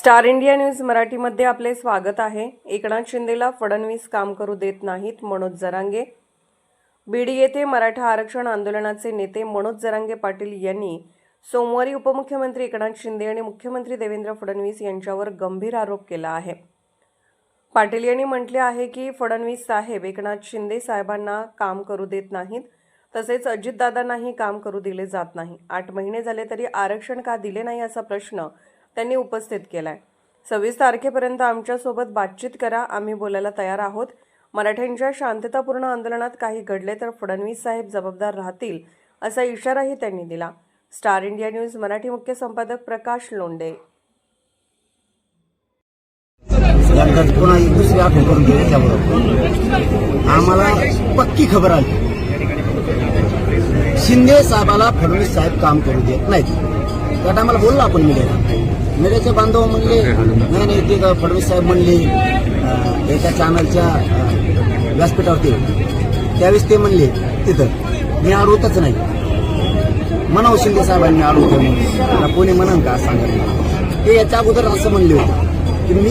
Star India news मराठीमध्ये आपले स्वागत आहे. एकनाथ शिंदेला फडणवीस काम करू देत नाहीत मनोज जरांगे. बीड येथे मराठा आरक्षण आंदोलनाचे नेते मनोज जरांगे पाटील यांनी सोमवारी उपमुख्यमंत्री एकनाथ शिंदे आणि मुख्यमंत्री देवेंद्र फडणवीस यांच्यावर गंभीर आरोप केला आहे. पाटील यांनी म्हटले आहे की फडणवीस साहेब एकनाथ शिंदे साहेबांना काम करू देत नाहीत तसेच अजितदादांनाही काम करू दिले जात नाही. आठ महिने झाले तरी आरक्षण का दिले नाही असा प्रश्न त्यांनी उपस्थित केलाय. सव्वीस तारखेपर्यंत आमच्यासोबत बातचीत करा आम्ही बोलायला तयार आहोत. मराठ्यांच्या शांततापूर्ण आंदोलनात काही घडले तर फडणवीस साहेब जबाबदार राहतील असा इशाराही त्यांनी दिला. स्टार इंडिया न्यूज मराठी मुख्य संपादक प्रकाश लोंडे पुन्हा दुसरी आठवण करून त्याबरोबर. आम्हाला पक्की खबर आली. शिंदे साहेबाला फडणवीस साहेब काम करू देत नाहीत. त्यात आम्हाला बोललो आपण मिळेल मीडियाचे बांधव म्हणले नाही नाही ते फडणवीस साहेब म्हणले एका चॅनलच्या व्यासपीठावरती. त्यावेळेस ते म्हणले तिथं मी अडवतच नाही. म्हणावं शिंदे साहेबांनी अडवतो म्हणून. आता कोणी म्हणन का सांगा ते याच्या अगोदर असं म्हणले होते.